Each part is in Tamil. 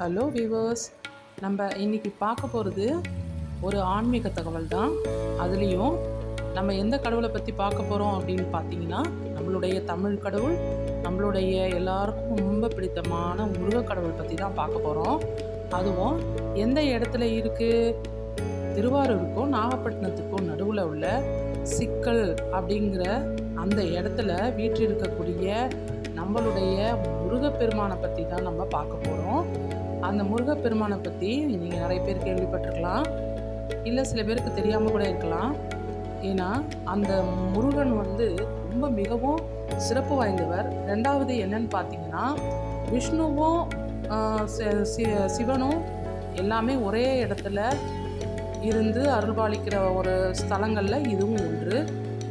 ஹலோ வியூவர்ஸ் நம்ம இன்னைக்கு பார்க்க போகிறது ஒரு ஆன்மீக தகவல் தான் அதுலேயும் நம்ம எந்த கடவுளை பற்றி பார்க்க போகிறோம் அப்படின்னு பார்த்தீங்கன்னா நம்மளுடைய தமிழ் கடவுள் நம்மளுடைய எல்லாருக்கும் ரொம்ப பிடித்தமான முருக கடவுள் பற்றி தான் பார்க்க போகிறோம் அதுவும் எந்த இடத்துல இருக்குது திருவாரூருக்கும் நாகப்பட்டினத்துக்கும் நடுவில் உள்ள சிக்கல் அப்படிங்கிற அந்த இடத்துல வீற்றிருக்கக்கூடிய நம்மளுடைய முருகப்பெருமானை பற்றி தான் நம்ம பார்க்க போகிறோம் அந்த முருகப்பெருமானை பற்றி நீங்கள் நிறைய பேர் கேள்விப்பட்டிருக்கலாம். இல்லை சில பேருக்கு தெரியாமல் கூட இருக்கலாம். ஏன்னா அந்த முருகன் வந்து ரொம்ப மிகவும் சிறப்பு வாய்ந்தவர். ரெண்டாவது என்னன்னு பார்த்தீங்கன்னா விஷ்ணுவும் சிவனும் எல்லாமே ஒரே இடத்துல இருந்து அருள்பாலிக்கிற ஒரு ஸ்தலங்களில் இதுவும் ஒன்று.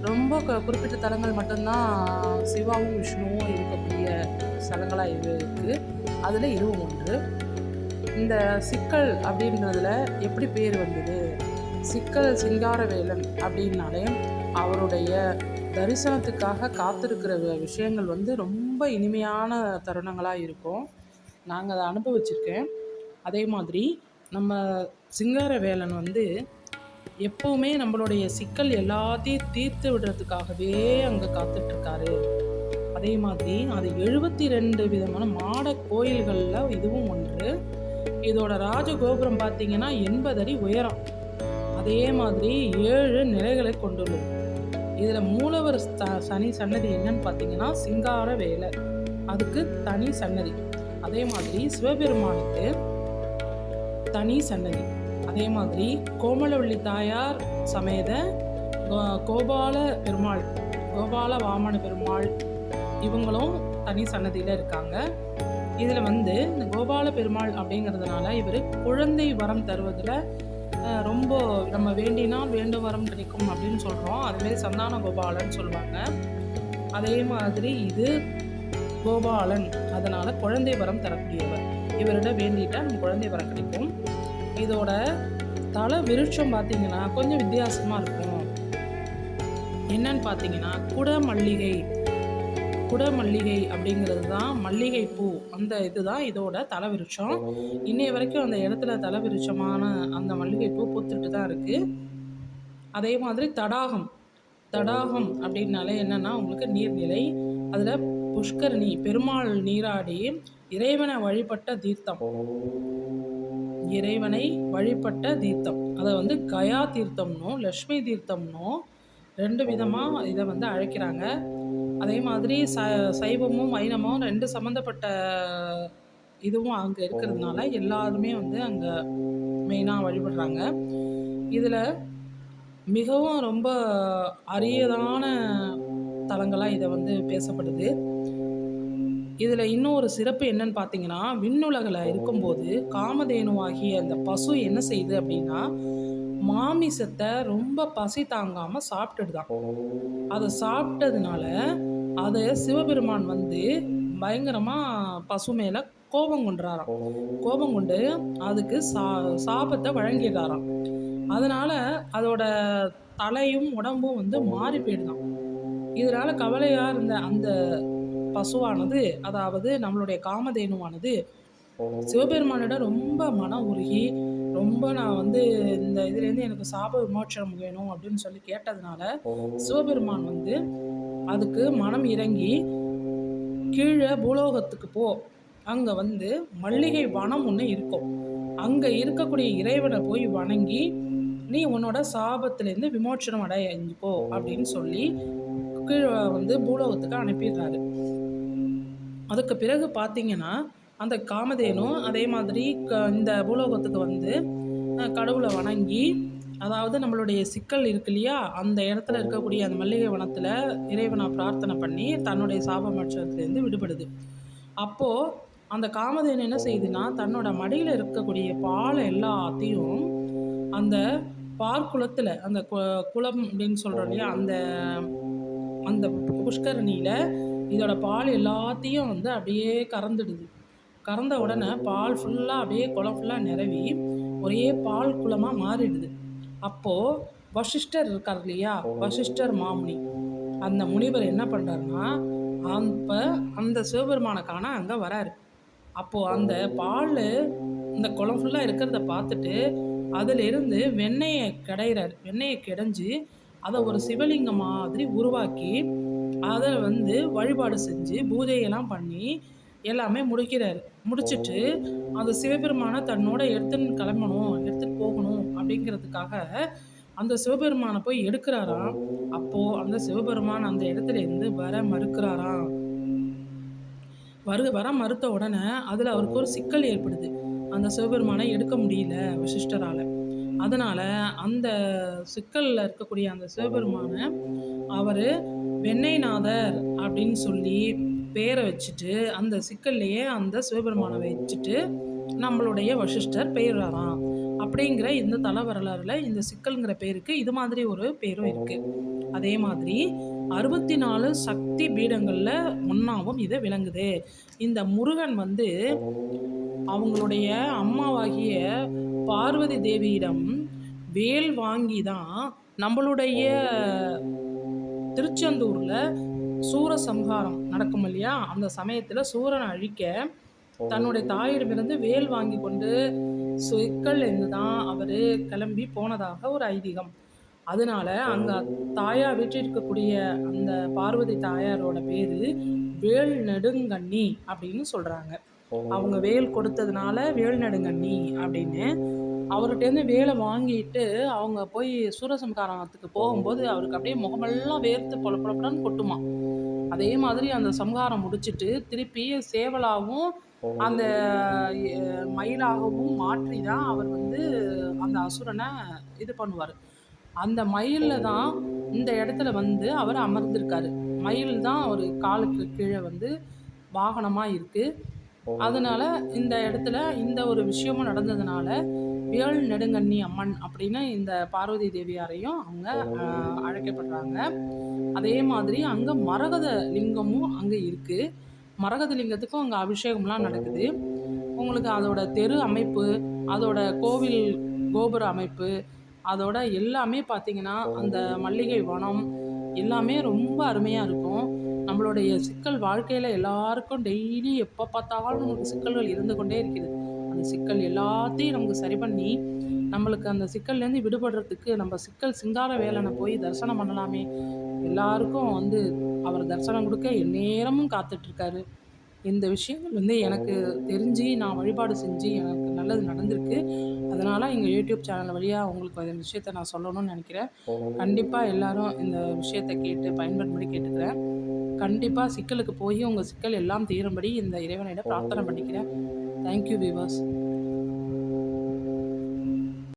ரொம்ப குறிப்பிட்ட தலங்கள் மட்டும்தான் சிவாவும் விஷ்ணுவும் இருக்கக்கூடிய ஸ்தலங்களாக இது இருக்குது அதில் இதுவும் ஒன்று. இந்த சிக்கல் அப்படின்றதுல எப்படி பேர் வந்தது? சிக்கல் சிங்காரவேலன் அப்படின்னாலே அவருடைய தரிசனத்துக்காக காத்திருக்கிற விஷயங்கள் வந்து ரொம்ப இனிமையான தருணங்களாக இருக்கும். நாங்கள் அதை அனுபவிச்சிருக்கேன். அதே மாதிரி நம்ம சிங்காரவேலன் வந்து எப்போவுமே நம்மளுடைய சிக்கல் எல்லாத்தையும் தீர்த்து விடுறதுக்காகவே அங்கே காத்துட்ருக்காரு. அதே மாதிரி அது எழுபத்தி ரெண்டு விதமான மாட கோயில்களில் இதுவும் ஒன்று. இதோட ராஜகோபுரம் பார்த்தீங்கன்னா எண்பது அடி உயரம். அதே மாதிரி ஏழு நிலைகளை கொண்டுள்ளது. இதில் மூலவர் ஸ்த- சனி சன்னதி என்னன்னு பார்த்தீங்கன்னா சிங்கார வேலை. அதுக்கு தனி சன்னதி. அதே மாதிரி சிவபெருமானுக்கு தனி சன்னதி. அதே மாதிரி கோமலவள்ளி தாயார் சமேத கோ- கோபால பெருமாள் கோபால வாமன பெருமாள் இவங்களும் தனி சன்னதியில் இருக்காங்க. இதில் வந்து இந்த கோபால பெருமாள் அப்படிங்கிறதுனால இவர் குழந்தை வரம் தருவதில் ரொம்ப நம்ம வேண்டினால் வேண்டு வரம் கிடைக்கும் அப்படின்னு சொல்கிறோம் அதுமாரி சந்தான கோபாலன் சொல்லுவாங்க. அதே மாதிரி இது கோபாலன். அதனால் குழந்தை வரம் தரக்கூடியவர். இவரிடம் வேண்டிட்டால் நம்ம குழந்தை வரம் கிடைக்கும். இதோட தலை விருட்சம் பார்த்தீங்கன்னா கொஞ்சம் வித்தியாசமாக இருக்கும். என்னன்னு பார்த்தீங்கன்னா குட மல்லிகை குடமல்லிகை அப்படிங்கிறது தான் மல்லிகை பூ அந்த இதுதான் இதோட தலைவிருச்சம் இன்னைய வரைக்கும் அந்த இடத்துல தலைவிருச்சமான அந்த மல்லிகை பூ பூத்துட்டு தான் இருக்கு. அதே மாதிரி தடாகம். தடாகம் அப்படின்னாலே என்னன்னா உங்களுக்கு நீர்நிலை அதில் புஷ்கரணி பெருமாள் நீராடி இறைவனை வழிபட்ட தீர்த்தம். இறைவனை வழிபட்ட தீர்த்தம். அதை வந்து கயா தீர்த்தம்னும் லக்ஷ்மி தீர்த்தம்னும் ரெண்டு விதமாக இதை வந்து அழைக்கிறாங்க. அதே மாதிரி ச சைவமும் வைணமும் ரெண்டு சம்மந்தப்பட்ட இதுவும் அங்கே இருக்கிறதுனால எல்லாருமே வந்து அங்கே மெயினாக வழிபடுறாங்க. இதில் மிகவும் ரொம்ப அரியதான தலங்களாக இதை வந்து பேசப்படுது. இதில் இன்னும் ஒரு சிறப்பு என்னன்னு பார்த்தீங்கன்னா விண்ணுலகில் இருக்கும்போது காமதேனுவாகிய அந்த பசு என்ன செய்யுது அப்படின்னா மாமிசத்தை ரொம்ப பசி தாங்காமல் சாப்பிட்டுடுதான். அதை சாப்பிட்டதுனால அதை சிவபெருமான் வந்து பயங்கரமாக பசு மேலே கோபம் கொண்டுறாராம் கோபம் கொண்டு அதுக்கு சா சாபத்தை வழங்கிடுறாராம் அதனால அதோட தலையும் உடம்பும் வந்து மாறி போயிடுதான். இதனால கவலையாக இருந்த அந்த பசுவானது அதாவது நம்மளுடைய காமதேனுவானது சிவபெருமானிடம் ரொம்ப மனம் உருகி ரொம்ப நான் வந்து இந்த இதுலேருந்து எனக்கு சாப விமோச்சனம் வேணும் அப்படின்னு சொல்லி கேட்டதுனால சிவபெருமான் வந்து அதுக்கு மனம் இறங்கி கீழே பூலோகத்துக்கு போ. அங்கே வந்து மல்லிகை வனம் ஒன்று இருக்கும். அங்கே இருக்கக்கூடிய இறைவனை போய் வணங்கி நீ உன்னோட சாபத்திலேருந்து விமோச்சனம் அடைஞ்சுக்கோ அப்படின்னு சொல்லி கீழே வந்து பூலோகத்துக்கு அனுப்பிடுறாரு. அதுக்கு பிறகு பார்த்தீங்கன்னா அந்த காமதேனும் அதே மாதிரி க இந்த பூலோகத்துக்கு வந்து கடவுளை வணங்கி அதாவது நம்மளுடைய சிக்கல் இருக்கு இல்லையா? அந்த இடத்துல இருக்கக்கூடிய அந்த மல்லிகை வனத்தில் இறைவனை பிரார்த்தனை பண்ணி தன்னுடைய சாபமற்றத்துலேருந்து விடுபடுது. அப்போது அந்த காமதேனு என்ன செய்யுதுன்னா தன்னோட மடியில் இருக்கக்கூடிய பால் எல்லாத்தையும் அந்த பார்க்குளத்தில் அந்த கு- குளம் அப்படின்னு சொல்கிறோம் இல்லையா? அந்த அந்த புஷ்கரணியில் இதோட பால் எல்லாத்தையும் வந்து அப்படியே கறந்துடுது. கறந்த உடனே பால் ஃபுல்லாக அப்படியே குளம் ஃபுல்லாக நிரவி ஒரே பால் குளமாக மாறிடுது. அப்போது வசிஷ்டர் இருக்கார் இல்லையா? வசிஷ்டர் மாமுனி. அந்த முனிவர் என்ன பண்ணுறாருன்னா அப்போ அந்த சிவபெருமானை காண அங்கே வராரு. அப்போது அந்த பால் இந்த குளம் ஃபுல்லாக இருக்கிறத பார்த்துட்டு அதிலிருந்து வெண்ணெயை கிடையிறார். வெண்ணெயை கிடைஞ்சி அதை ஒரு சிவலிங்கம் மாதிரி உருவாக்கி அதை வந்து வழிபாடு செஞ்சு பூஜையெல்லாம் பண்ணி எல்லாமே முடிக்கிறார். முடிச்சுட்டு அந்த சிவபெருமானை தன்னோட எடுத்துன்னு கிளம்பணும் எடுத்துன்னு போகணும் அப்படிங்கிறதுக்காக அந்த சிவபெருமானை போய் எடுக்கிறாராம். அப்போது அந்த சிவபெருமான் அந்த இடத்துல இருந்து வர மறுக்கிறாராம். வரு வர மறுத்த உடனே அதில் அவருக்கு ஒரு சிக்கல் ஏற்படுது. அந்த சிவபெருமானை எடுக்க முடியல வசிஷ்டரால். அதனால் அந்த சிக்கலில் இருக்கக்கூடிய அந்த சிவபெருமானை அவர் வெண்ணெய்நாதர் அப்படின்னு சொல்லி பேரை வச்சுட்டு அந்த சிக்கல்லையே அந்த சிவபெருமானை வச்சுட்டு நம்மளுடைய வசிஷ்டர் பெயர்றாராம். அப்படிங்கிற இந்த தல வரலாறுல இந்த சிக்கல்ங்கிற பேருக்கு இது மாதிரி ஒரு பேரும் இருக்குது அதே மாதிரி அறுபத்தி நாலு சக்தி பீடங்களில் ஒன்றாவும் இது விளங்குது. இந்த முருகன் வந்து அவங்களுடைய அம்மாவாகிய பார்வதி தேவியிடம் வேல் வாங்கி தான் நம்மளுடைய திருச்செந்தூரில் சூரசம்ஹாரம் நடக்கும் இல்லையா? அந்த சமயத்தில் சூரனை அழிக்க தன்னுடைய தாயிடமிருந்து வேல் வாங்கி கொண்டு சிக்கல் இருந்து தான் அவர் கிளம்பி போனதாக ஒரு ஐதீகம். அதனால அங்கே தாயா வீற்றிருக்கக்கூடிய அந்த பார்வதி தாயாரோட பேர் வேல் நெடுங்கண்ணி அப்படின்னு சொல்கிறாங்க அவங்க வேல் கொடுத்ததுனால வேல் நெடுங்கண்ணி அப்படின்னு அவர்கிட்டேருந்து வேலை வாங்கிட்டு அவங்க போய் சூரசம்காரத்துக்கு போகும்போது அவருக்கு அப்படியே முகமெல்லாம் வேர்த்து பொல பொலப்படன்னு கொட்டுமா அதே மாதிரி அந்த சம்ஹாரம் முடிச்சிட்டு திருப்பி சேவலாகவும் அந்த மயிலாகவும் மாற்றி தான் அவர் வந்து அந்த அசுரனை இது பண்ணுவார். அந்த மயிலில் தான் இந்த இடத்துல வந்து அவர் அமர்ந்திருக்காரு. மயில் தான் ஒரு காலுக்கு கீழே வந்து வாகனமாக இருக்குது அதனால இந்த இடத்துல இந்த ஒரு விஷயமும் நடந்ததுனால வேல் நெடுங்கண்ணி அம்மன் அப்படின்னு இந்த பார்வதி தேவியாரையும் அவங்க அழைக்கப்படுறாங்க. அதே மாதிரி அங்கே மரகத லிங்கமும் அங்கே இருக்குது மரகத லிங்கத்துக்கும் அங்கே அபிஷேகம்லாம் நடக்குது. உங்களுக்கு அதோட தெரு அமைப்பு அதோட கோவில் கோபுர அமைப்பு அதோட எல்லாமே பார்த்தீங்கன்னா அந்த மல்லிகை வனம் எல்லாமே ரொம்ப அருமையாக இருக்கும். நம்மளுடைய சிக்கல் வாழ்க்கையில் எல்லாருக்கும் டெய்லி எப்போ பார்த்தாலும் நமக்கு சிக்கல்கள் இருந்து கொண்டே இருக்கிறது அந்த சிக்கல் எல்லாத்தையும் நமக்கு சரி பண்ணி நம்மளுக்கு அந்த சிக்கல்லேருந்து விடுபடுறதுக்கு நம்ம சிக்கல் சிங்கார வேலனை போய் தரிசனம் பண்ணலாமே. எல்லாருக்கும் வந்து அவர் தரிசனம் கொடுக்க எந்நேரமும் காத்துட்ருக்காரு. இந்த விஷயங்கள் வந்து எனக்கு தெரிஞ்சு நான் வழிபாடு செஞ்சு எனக்கு நல்லது நடந்திருக்கு. அதனால் எங்கள் யூடியூப் சேனல் வழியாக உங்களுக்கு அந்த விஷயத்தை நான் சொல்லணும்னு நினைக்கிறேன். கண்டிப்பாக எல்லாரும் இந்த விஷயத்தை கேட்டு பயன்படும்படி கேட்டுக்கிறேன். கண்டிப்பாக சிக்கலுக்கு போய் உங்கள் சிக்கல் எல்லாம் தீரும்படி இந்த இறைவனிடம் பிரார்த்தனை பண்ணிக்கிறேன். Thank you, viewers.